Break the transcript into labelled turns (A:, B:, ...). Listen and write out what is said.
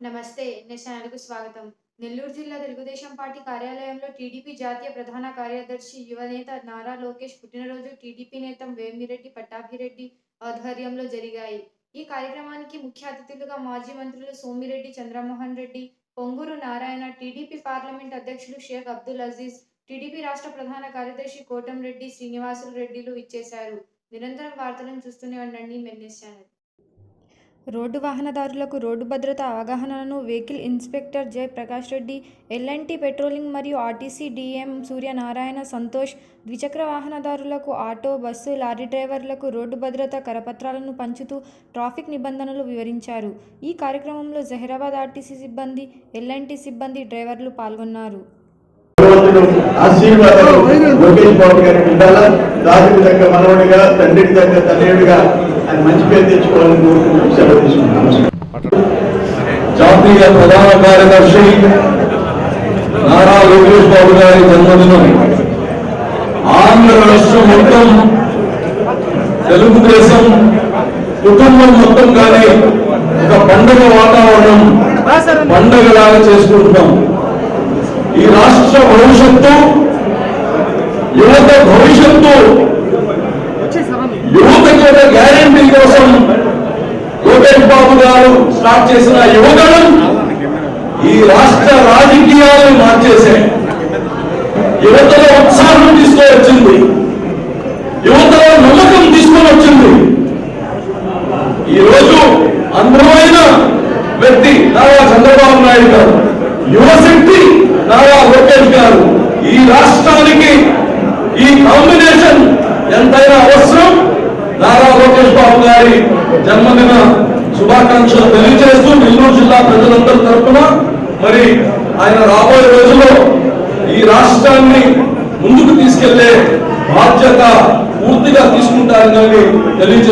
A: నమస్తే ఎన్ఎస్ ఛానల్కు స్వాగతం. నెల్లూరు జిల్లా తెలుగుదేశం పార్టీ కార్యాలయంలో టీడీపీ జాతీయ ప్రధాన కార్యదర్శి యువనేత నారా లోకేష్ పుట్టినరోజు టీడీపీ నేత వేమిరెడ్డి పట్టాభిరెడ్డి ఆధ్వర్యంలో జరిగాయి. ఈ కార్యక్రమానికి ముఖ్య అతిథులుగా మాజీ మంత్రులు సోమిరెడ్డి చంద్రమోహన్ రెడ్డి పొంగూరు నారాయణ టీడీపీ పార్లమెంట్ అధ్యక్షులు షేక్ అబ్దుల్ అజీజ్ టీడీపీ రాష్ట్ర ప్రధాన కార్యదర్శి కోటంరెడ్డి శ్రీనివాసులు రెడ్డిలు ఇచ్చేశారు నిరంతరం వార్తలను చూస్తూనే ఉండండి మెన్నెస్ ఛానల్. రోడ్డు వాహనదారులకు రోడ్డు భద్రత అవగాహనను vehicle inspector Jayaprakash Reddy LNT patrolling మరియు ఆర్టీసీ డిఎం సూర్యనారాయణ సంతోష్ ద్విచక్ర వాహనదారులకు ఆటో బస్సు లారీ డ్రైవర్లకు రోడ్డు భద్రత కరపత్రాలను పంచుతూ ట్రాఫిక్ నిబంధనలు వివరించారు. ఈ కార్యక్రమంలో జహీరాబాద్ ఆర్టీసీ సిబ్బంది ఎల్ఎన్టీ సిబ్బంది డ్రైవర్లు పాల్గొన్నారు.
B: ఆశీర్వాదం లోకేష్ బాబు గారికి ఉండాలా? మనవడిగా తండ్రికి తగ్గ తనయుడిగా అది మంచి పేరు తెచ్చుకోవాలని కోరుకుంటూ సెలవు తీసుకుంటాను
C: జాతీయ ప్రధాన కార్యదర్శి నారా లోకేష్ బాబు గారి జన్మదినం. ఆంధ్ర రాష్ట్రం మొత్తం తెలుగుదేశం కుటుంబం మొత్తం కానీ ఒక పండుగ వాతావరణం పండగలాగా చేసుకుంటున్నాం. ఈ రాష్ట్ర భవిష్యత్తు యువత భవిష్యత్తు యువతకి ఒక గ్యారంటీ కోసం లోకేష్ బాబు గారు స్టార్ట్ చేసిన యువగణం ఈ రాష్ట్ర రాజకీయాలను మార్చేశాయి యువతలో ఉత్సాహం తీసుకొచ్చింది యువతలో నమ్మకం తీసుకొని వచ్చింది. ఈరోజు అందమైన వ్యక్తి నారా చంద్రబాబు నాయుడు గారు యువశక్తి నారా లోకేష్ గారు. ఈ రాష్ట్రానికి ఈ కాంబినేషన్ ఎంతైనా అవసరం. నారా లోకేష్ బాబు గారి జన్మదిన శుభాకాంక్షలు తెలియజేస్తూ నెల్లూరు జిల్లా ప్రజలందరి తరఫున మరి ఆయన రాబోయే రోజుల్లో ఈ రాష్ట్రాన్ని ముందుకు తీసుకెళ్ళే బాధ్యత పూర్తిగా తీసుకుంటారని తెలియజేస్తూ